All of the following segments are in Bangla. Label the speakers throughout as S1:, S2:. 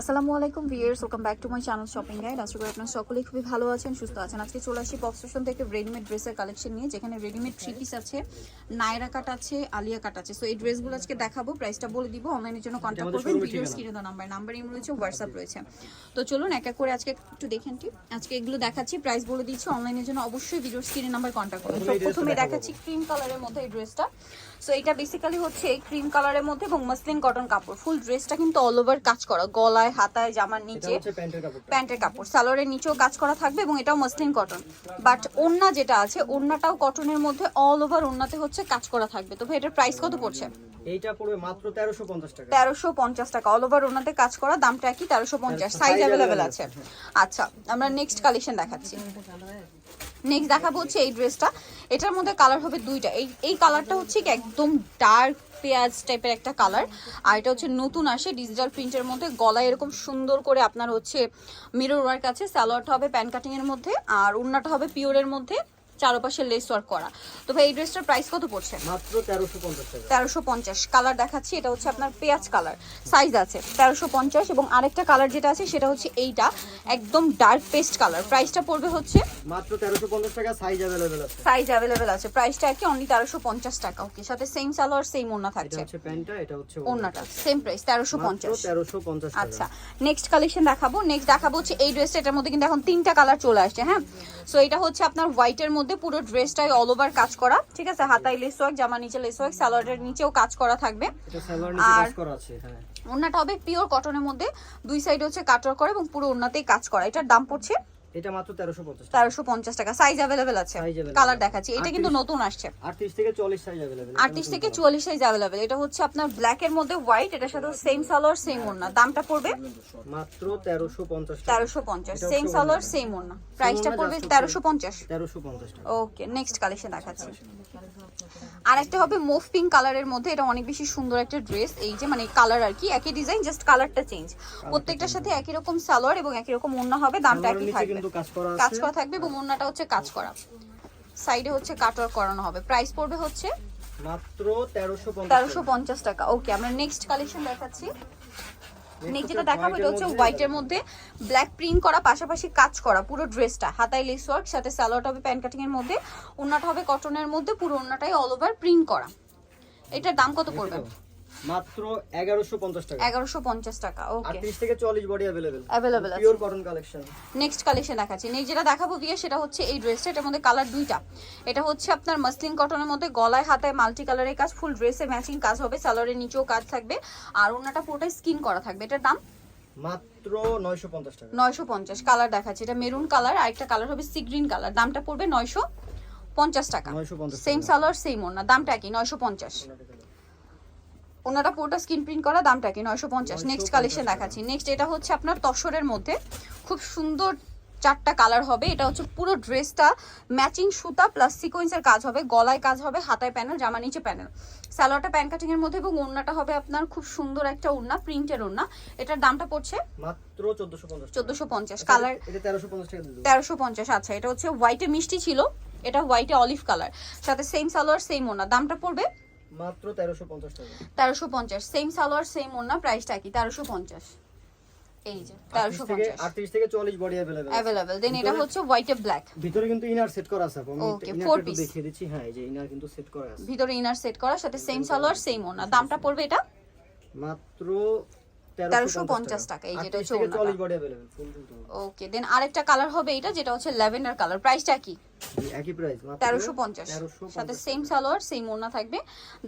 S1: আসসালামু আলাইকুম viewers welcome back to my channel shopping guide আশা করি আপনারা সকলেই খুবই ভালো আছেন সুস্থ আছেন। আজকে চলে আসি বক্স ফ্যাশন থেকে রেডিমেড ড্রেসের কালেকশন নিয়ে যেখানে রেডিমেড থ্রি পিস আছে নায়রা কাট আছে আলিয়া কাট আছে। সো এই ড্রেসগুলো আজকে দেখাবো প্রাইসটা বলে দিব অনলাইনের জন্য কন্ট্যাক্ট করবেন ভিডিও স্ক্রিনে দেওয়া নাম্বার নাম্বার ইম রয়েছে হোয়াটসঅ্যাপ রয়েছে। তো চলুন এক এক করে আজকে একটু দেখেন কি। আজকে এগুলো দেখাচ্ছি প্রাইস বলে দিচ্ছি অনলাইনের জন্য অবশ্যই ভিডিও স্ক্রিনে নাম্বার কন্ট্যাক্ট করবেন। প্রথমে দেখাচ্ছি ক্রিম কালারের মধ্যে এই ড্রেসটা সো এটা বেসিক্যালি হচ্ছে ক্রিম কালারের মধ্যে এবং মাসলিন কটন কাপড়। ফুল ড্রেসটা কিন্তু অল ওভার কাজ করা। গলায় হাতায় জামার নিচে
S2: প্যান্টের কাপড়।
S1: সালোয়ারের নিচেও কাজ করা থাকবে এবং এটাও মাসলিন কটন বাট ওড়না যেটা আছে ওড়নাটাও কটনের মধ্যে অল ওভার ওড়নাতে হচ্ছে কাজ করা থাকবে। তো এটার প্রাইস কত পড়ছে?
S2: এইটা পড়বে মাত্র তেরোশো পঞ্চাশ টাকা।
S1: তেরোশো পঞ্চাশ টাকা। অল ওভার ওড়নাতে কাজ করা। দামটা কি তেরোশো পঞ্চাশ। সাইজ
S2: Size
S1: অ্যাভেলেবেল আছে। আচ্ছা আমরা নেক্সট কালেকশন দেখাচ্ছি। নেক্সট দেখাবো হচ্ছে এই ড্রেসটা এটার মধ্যে কালার হবে দুইটা। এই এই কালারটা হচ্ছে একদম ডার্ক পেঁয়াজ টাইপের একটা কালার আর এটা হচ্ছে নতুন আসে ডিজিটাল প্রিন্টের মধ্যে। গলায় এরকম সুন্দর করে আপনার হচ্ছে মিরর ওয়ার্ক আছে। স্যালোয়ারটা হবে প্যান কাটিংয়ের মধ্যে। আর উন্নাটা হবে পিওরের মধ্যে। চারপাশে লেস ওয়ার্ক করা। তো ভাই এই ড্রেসটার প্রাইস কত পড়ছে?
S2: মাত্র তেরোশো পঞ্চাশ টাকা।
S1: তেরোশো পঞ্চাশ। কালার দেখাচ্ছি এটা হচ্ছে আপনার পেঁয়াজ কালার সাইজ আছে তেরোশো পঞ্চাশ এবং আরেকটা কালার যেটা আছে সেটা হচ্ছে এইটা একদম ডার্ক পেস্ট কালার প্রাইসটা পড়বে হচ্ছে?
S2: মাত্র তেরোশো পঞ্চাশ টাকা সাইজ অ্যাভেলেবেল আছে।
S1: সাইজ অ্যাভেলেবেল আছে। প্রাইসটা কি অনলি তেরোশো পঞ্চাশ টাকা। ওকে সাথে সেম সালোয়ার সেম
S2: এটা
S1: থাকছে।
S2: হচ্ছে প্যান্টটা এটা হচ্ছে
S1: ওড়নাটা সেম প্রাইস তেরোশো
S2: মাত্র
S1: পঞ্চাশ
S2: তেরোশো পঞ্চাশ
S1: আচ্ছা নেক্সট কালেকশন দেখাবো। নেক্সট দেখাবো হচ্ছে এই ড্রেসটা এটার মধ্যে কিন্তু এখন তিনটা কালার চলে আসছে হ্যাঁ? সো এটা হচ্ছে আপনার হোয়াইটের মধ্যে পুরো ড্রেসটাই অল ওভার কাজ করা ঠিক আছে? হাতাই লেস ওয়ার্ক জামা নিচে লেস ওয়ার্ক সালোয়ারের নিচেও কাজ করা থাকবে। আর-
S2: হ্যাঁ।
S1: ওড়নাটা হবে পিওর কটনের মধ্যে দুই সাইডে হচ্ছে কাটার করা এবং পুরো ওড়নাতেই কাজ করা এটার দাম পড়ছে
S2: এটা মাত্র তেরোশো পঞ্চাশ টাকা।
S1: সাইজ অ্যাভেলেবেল আছে। কালার দেখাচ্ছি। এটা কিন্তু নতুন আসছে।
S2: আটত্রিশ থেকে চল্লিশ সাইজ অ্যাভেলেবেল
S1: আটত্রিশ থেকে চুয়াল্লিশ সাইজ অ্যাভেলেবেল এটা হচ্ছে আপনার ব্ল্যাক এর মধ্যে হোয়াইট এটার সাথে সেম সালোয়ার সেম ওড়না। দামটা পড়বে
S2: মাত্র তেরোশো পঞ্চাশ টাকা।
S1: তেরোশো পঞ্চাশ।
S2: এটা
S1: সেম
S2: হচ্ছে
S1: সালোয়ার সেম ওড়না। প্রাইসটা পড়বে
S2: just হচ্ছে-
S1: তেরোশো পঞ্চাশ।
S2: তেরোশো পঞ্চাশ টাকা।
S1: ওকে নেক্সট কালেকশন দেখাচ্ছি। আর একটা হবে মুভ পিঙ্ক কালারের মধ্যে। এটা অনেক বেশি সুন্দর একটা ড্রেস এই যে মানে কালার আর কি একই ডিজাইন জাস্ট কালারটা চেঞ্জ প্রত্যেকটার সাথে একই রকম সালোয়ার এবং একই রকম ওড়না হবে। দামটা একই থাকবে।
S2: কাজ করা
S1: কাজ করা থাকবে এবং ওড়নাটা হচ্ছে কাজ করা। সাইডে হচ্ছে কাটওয়ার করানো হবে। প্রাইস পড়বে হচ্ছে
S2: মাত্র তেরোশো পঞ্চাশ।
S1: তেরোশো পঞ্চাশ টাকা। ওকে আমরা নেক্সট কালেকশন দেখাচ্ছি। নেক্সট যেটা দেখাবো এটা হচ্ছে হোয়াইটের মধ্যে ব্ল্যাক প্রিন্ট করা পাশাপাশি কাজ করা পুরো ড্রেসটা। হাতায় লেস ওয়ার্ক সাথে স্যালোয়ার হবে প্যান্ট কাটিং এর মধ্যে। ওড়নাটা হবে কটনের মধ্যে পুরো ওড়নাটাই অল ওভার প্রিন্ট করা। এটার দাম কত পড়বে?
S2: মাত্র 1150 টাকা।
S1: 1150 টাকা ওকে
S2: 38 থেকে 44 body
S1: available available
S2: pure cotton collection
S1: next collection দেখাচ্ছি। নেক্সট যেটা দেখাবো দিয়ে সেটা হচ্ছে এই ড্রেসটা এটার মধ্যে কালার দুইটা। এটা হচ্ছে আপনার মাসলিন কটনের মধ্যে গলায় হাতে মাল্টি কালারের কাজ ফুল ড্রেসে ম্যাচিং কাজ হবে সালোয়ারের নিচেও কাজ থাকবে। আর ওনাটা পুরোটা স্কিন করা থাকবে। এটার দাম?
S2: মাত্র 950 টাকা।
S1: 950 কালার দেখাচ্ছি। এটা মেরুন কালার আর একটা কালার হবে সি গ্রিন কালার দামটা পড়বে 950 টাকা।
S2: 950
S1: সেম সালোয়ার সেম ওনা দামটা কি 950 ওনারা পুরোটা স্ক্রিন প্রিন্ট করা দামটা কি? নয়শো পঞ্চাশ। নেক্সট কালেকশন দেখাচ্ছি। নেক্সট এটা হচ্ছে আপনার তসরের মধ্যে। খুব সুন্দর চারটা কালার হবে। এটা হচ্ছে পুরো ড্রেসটা ম্যাচিং সুতা প্লাস সিকোয়েন্সের কাজ হবে। গলায় কাজ হবে হাতায় প্যানেল জামা নিচে প্যানেল স্যালোয়ারটা প্যান কাটিং এর মধ্যে এবং ওড়নাটা হবে আপনার খুব সুন্দর একটা ওড়না প্রিন্টের ওড়না। এটার দামটা পড়ছে
S2: মাত্র
S1: 1450 কালার
S2: তেরোশো পঞ্চাশ
S1: আচ্ছা এটা হচ্ছে হোয়াইটে মিষ্টি ছিল। এটা হোয়াইটে অলিভ কালার সাথে সেম সালোয়ার সেম ওড়না। দামটা পড়বে
S2: মাত্র তেরোশো পঞ্চাশ টাকা।
S1: তেরোশো পঞ্চাশ সেম সালোয়ার সেম ওন্না প্রাইসটা কি? তেরোশো পঞ্চাশ। এই যে তেরোশো
S2: আটত্রিশ থেকে
S1: পঞ্চাশ।
S2: আটত্রিশ থেকে চল্লিশ বডি অ্যাভেলেবেল
S1: অ্যাভেলেবেল দেন এটা হচ্ছে হোয়াইটে ব্ল্যাক
S2: ভিতরে কিন্তু ইনার সেট করা আছে আপু। আমি ইনারটা
S1: four
S2: একটু
S1: piece.
S2: দেখিয়ে দিচ্ছি। হ্যাঁ এই যে ইনার কিন্তু সেট করা আছে।
S1: ভিতরে ইনার সেট করা সাথে সেম সালোয়ার সেম ওনা দামটা পড়বে এটা?
S2: মাত্র
S1: 1350 টাকা, এই যেটা হচ্ছে
S2: থেকে
S1: ওড়নাটা।
S2: চল্লিশ বডি অ্যাভেলেবেল ফুল কিন্তু
S1: ওকে দেন আরেকটা কালার হবে এটা যেটা হচ্ছে ল্যাভেন্ডার কালার প্রাইসটা কি?
S2: একই প্রাইস
S1: তেরোশো পঞ্চাশ।
S2: তেরোশো
S1: সাথে সেম সালোয়ার সেম ওড়না থাকবে।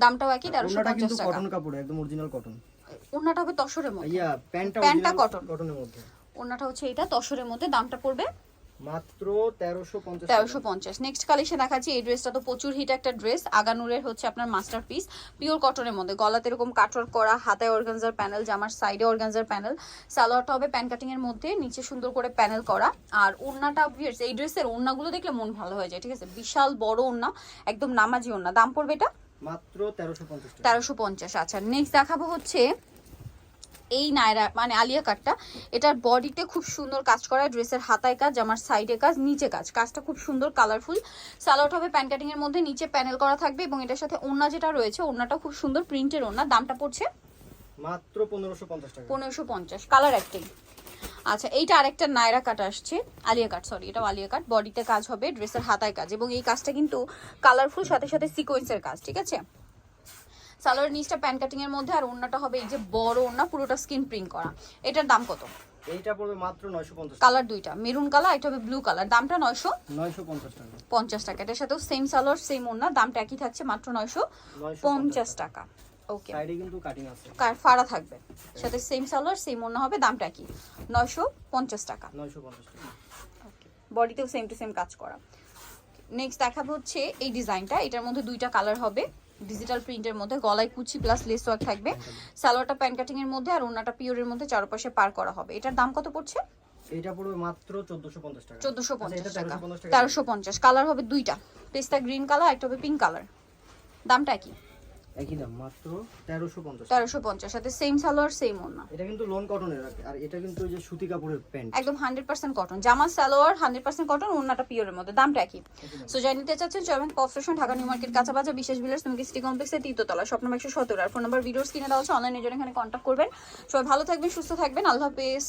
S1: দামটাও একই তেরোশো
S2: ওনাটা কিন্তু কটন কাপড় একদম অরিজিনাল কটন
S1: ওনাটা হবে তসরের মধ্যে।
S2: ইয়া প্যান্টটা
S1: প্যান্টটা
S2: প্যান্টটা কটনের মধ্যে।
S1: ওনাটা হচ্ছে এটা তসরের মধ্যে। দামটা পড়বে
S2: মাত্র
S1: নেক্সট কালেকশন দেখাচ্ছি এই ড্রেসটা তো প্রচুর হিট একটা ড্রেস আগানুরের হচ্ছে আপনার পিওর কটনের মধ্যে। গলাতে এরকম কাটওয়ার্ক করা অর্গানজার প্যানেল জামার সাইডে অর্গানজার প্যানেল সালোয়ারটা হবে প্যান কাটিং এর মধ্যে নিচে সুন্দর করে প্যানেল করা। আর ওড়নাটা এই ড্রেসের ওড়নাগুলো দেখলে মন ভালো হয়ে যায় ঠিক আছে? বিশাল বড় ওড়না একদম নামাজি ওড়না। দাম পড়বে এটা?
S2: মাত্র তেরোশো পঞ্চাশ
S1: আচ্ছা নেক্সট দেখাবো হচ্ছে এই নায়রা মানে আলিয়া কাটটা এটার বডিতে খুব সুন্দর কাজ করা ড্রেসের হাতায় কাজ আমার সাইডে কাজ নিচে কাজ। কাজটা খুব সুন্দর কালারফুল সালোয়ার হবে প্যান কাটিং এর মধ্যে নিচে প্যানেল করা থাকবে এবং এটার সাথে ওড়না যেটা রয়েছে ওড়নাটা খুব সুন্দর প্রিন্টের ওড়না। দামটা পড়ছে?
S2: মাত্র পনেরোশো পঞ্চাশ টাকা।
S1: পনেরোশো পঞ্চাশ কালার একটাই আচ্ছা এইটা আরেকটা নায়রা কাট আসছে আলিয়া কাট সরি এটাও আলিয়া কাট। বডিতে কাজ হবে ড্রেসের হাতায় কাজ এবং এই কাজটা কিন্তু কালারফুল সাথে সাথে সিকোয়েন্সের কাজ ঠিক আছে? সালোয়ার নিচটা প্যান কাটিং এর মধ্যে আর ওড়নাটা হবে এই যে বড় ওড়না পুরোটা স্কিন প্রিন্ট করা। এটার দাম কত?
S2: এইটা পড়বে মাত্র নয়শো পঞ্চাশ টাকা।
S1: কালার দুইটা মেরুন কালার এটা হবে ব্লু কালার দামটা নয়শো
S2: নয়শো পঞ্চাশ টাকা।
S1: পঞ্চাশ টাকা। এটার সাথেও সেম সালোয়ার সেম ওড়না দামটা একই থাকছে মাত্র নয়শো
S2: নয়শো
S1: পঞ্চাশ টাকা। ওকে
S2: সাইডে কিন্তু কাটিং আছে।
S1: কার ফাড়া থাকবে। সাথে সেম সালোয়ার সেম ওড়না হবে দামটা কি নয়শো পঞ্চাশ টাকা।
S2: নয়শো পঞ্চাশ টাকা।
S1: বডিতেও সেম টু সেম কাজ করা। নেক্সট দেখাবো হচ্ছে এই ডিজাইনটা এটার মধ্যে দুইটা কালার হবে। ডিজিটাল প্রিন্টের মধ্যে গলায় কুচি প্লাস লেস ওয়ার্ক থাকবে। সালোয়ারটা প্যান্ট কাটিং এর মধ্যে আর ওনাটা পিওরের মধ্যে চারপাশে পার করা হবে। এটার দাম কত পড়ছে?
S2: এটা পড়বে মাত্র চোদ্দশো পঞ্চাশ টাকা।
S1: চোদ্দশো
S2: আচ্ছা,
S1: পঞ্চাশ
S2: এটা
S1: টাকা।
S2: 1350 টাকা।
S1: তেরোশো পঞ্চাশ। কালার হবে দুইটা। পেস্তা গ্রিন কালার একটা হবে পিঙ্ক কালার দামটা কি?
S2: একই দাম মাত্র তেরোশো পঞ্চাশ
S1: তেরোশো পঞ্চাশ সাথে সেম সালোয়ার সেম ওনা
S2: এটা কিন্তু লোন কটনের আর এটা কিন্তু ওই যে সুতি কাপড়ের প্যান্ট
S1: একদম হান্ড্রেড পার্সেন্ট কটন জামা সালোয়ার হান্ড্রেড পার্সেন্ট কটন ওনাটা পিওরের মধ্যে। দামটা কি সো যাই নিতে চাচ্ছেন চলবেন কফস্টেশন ঢাকা নিউ মার্কেট কাঁচাবাজার বিশেষ বিলাস তুমি সিটি কমপ্লেক্সের তৃতীয়তলা স্বপ্ন একশো সতেরো আর ফোন নাম্বার ভিডিওস কিনে দেওয়া অনলাইনে এখানে করবেন। সবাই ভালো থাকবেন সুস্থ থাকবেন। আল্লাহ হাফেজ।